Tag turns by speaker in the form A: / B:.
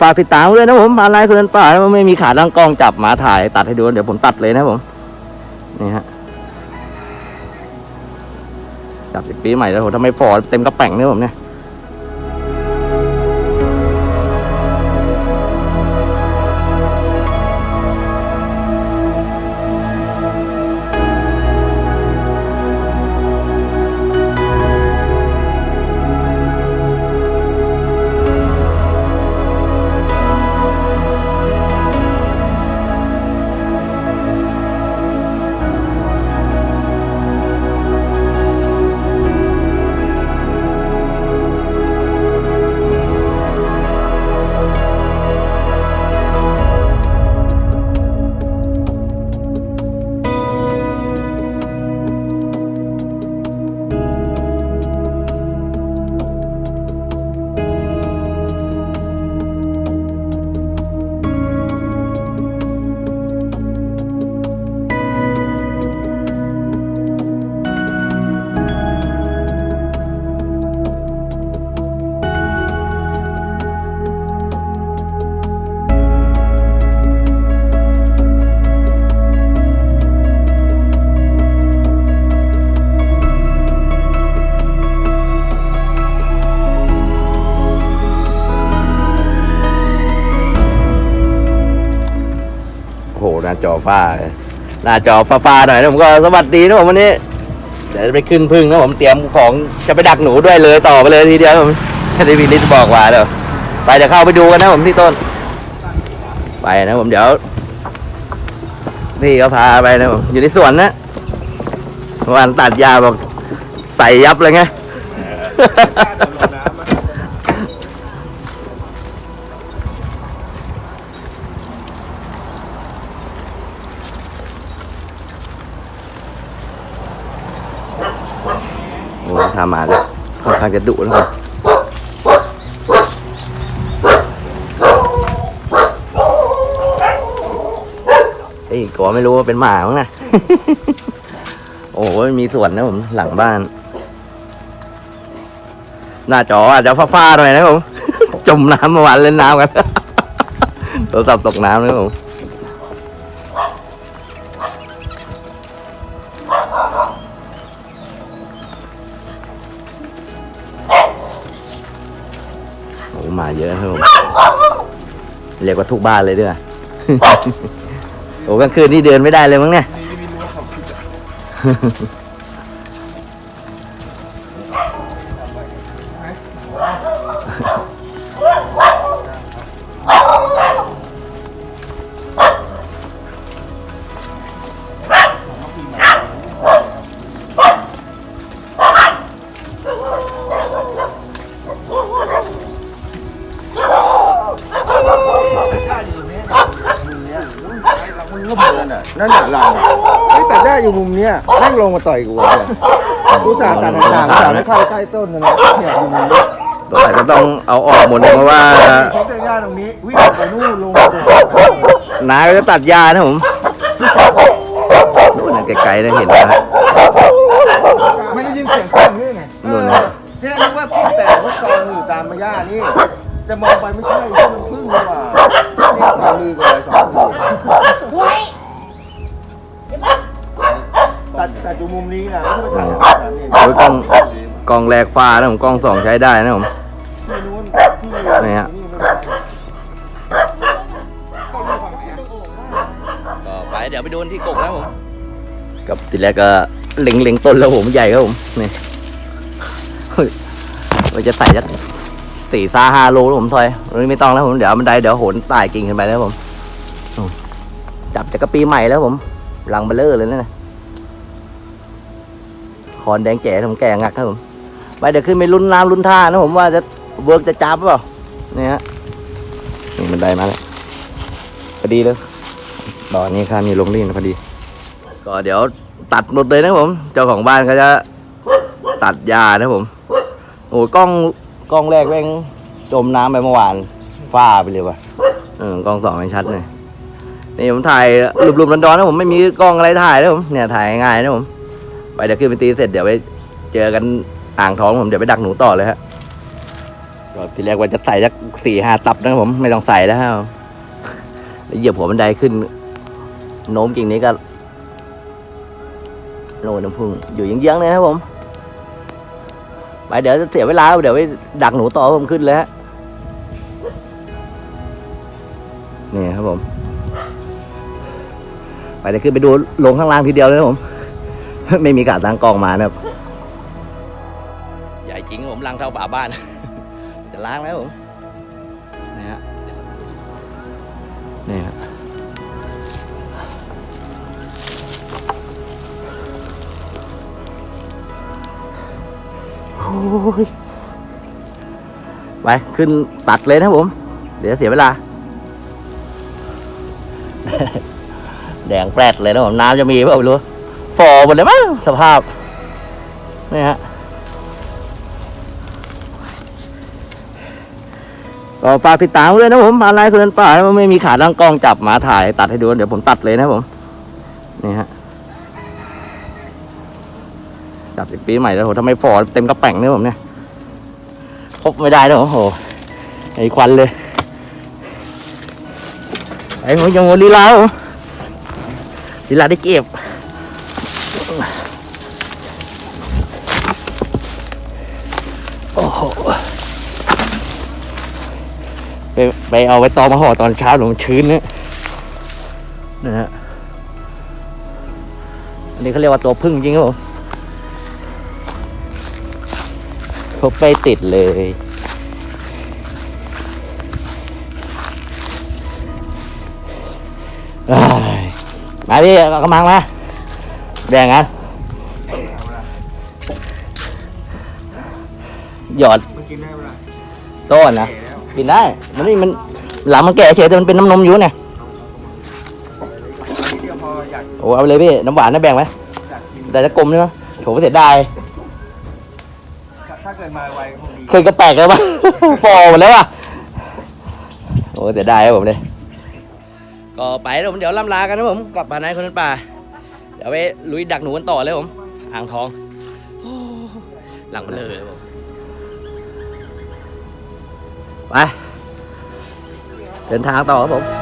A: ฝากติดตามด้วยนะผมมาไรคนนั้นป่าไม่มีขาตั้งกล้องจับหมาถ่าย ตัดให้ดูเดี๋ยวผมตัดเลยนะผมนี่ฮะจับอีกปีใหม่แล้วผมทำไมฟอเต็มกระแป่งเนี่ยผมเนี่ย จอฟ้า หน้าจอฟ้าๆหน่อยนะผมก็สวัสดีนะผมวันนี้เดี๋ยวจะไปขึ้นพึ่งนะผมเตรียมของจะไปดักหนูด้วยเลยต่อไปเลยทีเดียวผมที่พี่นิดบอกว่าเดี๋ยวไปเดี๋ยวเข้าไปดูกันนะผมที่ต้น ไปนะผมเดี๋ยวพี่ก็พาไปนะผมอยู่ในสวนนะวานตัดยาบอกใส่ยับเลยไง อ้ทำมาเลยค่อนข้างจะดุนะครับเอ้ยก็ไม่รู้ว่าเป็นหมามั้งนะ โอ้โหมีสวนนะผม หลังบ้าน หน้าจออาจจะฟ้าๆหน่อยนะผม จมน้ำเมื่อวานเล่นน้ำกันโทรศัพท์ตกน้ำนะผม โอ้มาเยอะครับผมเรียกว่าทุกบ้านเลยด้วยโอ้กลางคืนนี่เดินไม่ได้เลยมั้งเนี่ย
B: บินอะนั่นน่ะหลังไอ้แต่ได้อยู่มุมเนี้ยแม่งลงมาต่อยกูเลยกูสาตัดห่างๆสาไม่เข้าใกล้ต้นนะนะเนี่ยอยู่มุมนี้
A: ตัวไหนก็ต้องเอาออกหมดเลยเพราะว่า
B: เขาจะย่าตรงนี้วิ่งออกไปนู่นลงมาตรง
A: น้าก็จะตัดหญ้านะผมนู่นนะไกลๆนะเห็นนะ
B: ไม่ได้ยินเสียงเครื่องนี่ไง
A: นู่นนะ
B: ที่นึกว่าพี่แต่ว่ากองอยู่ตามมาย่านี่จะมองไปไม่ใช่ที่มันพึ่งนี่หว่านี่ตาลือกันเลยสองมือ ตัดตัดอยู่มุมนี้นะไม่ใช่ไปตัดแบบนี้
A: โอ้ยกล้องกล้องแรกฟ้านะผมกล้องสองใช้ได้นะผม
B: ไม่รู้ที่
A: นี่ฮะ
B: นี่ไม่ได้
A: ก็ไปเดี๋ยวไปดูที่กกนะผมกับทีแรกก็เล็งเล็งต้นแล้วผมใหญ่ครับผมนี่เฮ้ยมันจะใส่จะสี่ซาห้าโลแล้วผมซอยวันนี้ไม่ต้องแล้วผมเดี๋ยวมันไดเดี๋ยวโหนตายกิ่งขึ้นไปแล้วผมอืมจับจากกระปีใหม่แล้วผมรังเบลเลอร์เลยนะคอ นแดงแก่ผมแก่งักครับผมไปเดี๋ยวขึ้นไปลุ้นน้ำลุ้นท่านะผมว่าจะเวิร์กจะจับเปล่านี่ฮะนี่มันได้มาแล้วพอดีเลยตอนนี้ข้ามีลงลื่นพอดี ก็เดี๋ยวตัดหมดเลยนะผม เจ้าของบ้านเขาจะตัดหญ้านะผม โอ้ยกล้องกล้องแรกแม่งจมน้ำไปเมื่อวานฟ้าไปเลยว่ะเออกล้องสองไม่ชัดเลยนี่ผมถ่ายรูปๆร้อนๆนะผมไม่มีกล้องอะไรถ่ายนะผมเนี่ยถ่ายง่ายๆนะผม ไปเดี๋ยวขึ้นไปตีเสร็จเดี๋ยวไปเจอกันอ่างท้องผมเดี๋ยวไปดักหนูต่อเลยฮะโอเคก็ทีแรกว่าจะใส่สักสี่ห้าตับนะครับผมไม่ต้องใส่แล้วครับแล้วเหยียบหัวบันไดขึ้น โน้มกิ่งนี้ก็โลน้ำพึ่งอยู่เยื้องๆเลยครับผม ไปเดี๋ยวจะเสียเวลา เดี๋ยวไปดักหนูต่อผมขึ้นเลยฮะนี่ครับผม ไปเดี๋ยวขึ้นไปดูลงข้างล่างทีเดียวเลยนะผม ไม่มีการตั้งกล้องมานะครับ ใหญ่จริงผมลังเท่าฝาบ้าน จะล้างแล้วผมนี่ฮะนี่ฮะโอ้ยไปขึ้นตัดเลยนะผม เดี๋ยวเสียเวลา แดงแปรดเลยนะผมน้ำจะมีเปล่าไม่รู้ ฟอหมดเลยมั้งสภาพนี่ฮะก็ฝากติดตามด้วยนะผมอะไรคนนั้นป่าไม่มีขาตั้งกล้องจับหมาถ่าย ตัดให้ดูเดี๋ยวผมตัดเลยนะผมนี่ฮะจับสิปีใหม่แล้วโหทำไมฟอเต็มกระแป่งเนี่ยผมเนี่ยพบไม่ได้นะโอ้โหไอ้ควันเลยไอ้ผมยังโมลีลาผมลีลาได้เก็บ ไปไปเอาไว้ตอมาห่อตอนเช้าหลงชื้นเนี่ยนะฮะอันนี้เขาเรียกว่าตัวพึ่งจริงครับผมพบไปติดเลยอ้ายมาพี่เอากระมังมาแบ่งกันหยอด
B: มันกินได้เวลา
A: ต้นนะ
B: แก่แล้ว
A: กินได้ มันนี่มันหลังมันแก่เฉยแต่มันเป็นน้ำนมอยู่เนี่ย
B: ทีเดียวพออยาก
A: โอ้เอาไปเลยพี่น้ำหวานนะแบ่งไหม
B: อยากกิน
A: แต่จะกลมใช่ไหมโถไม่เสียดาย
B: ถ้าถ้าเกิดมาไวก็คงดี
A: เคยกระแปลกเลยปะฟอหมดแล้วป่ะโอ้เสียดายครับผมเลยก็ไปแล้วผมเดี๋ยวล่ำลากันนะผมกลับบ้านนายคนนั้นป่า เดี๋ยวไปลุยดักหนูกันต่อเลยผมอ่างทองโอ้หลังมันเลยเลยผม ไปเดินทางต่อครับผม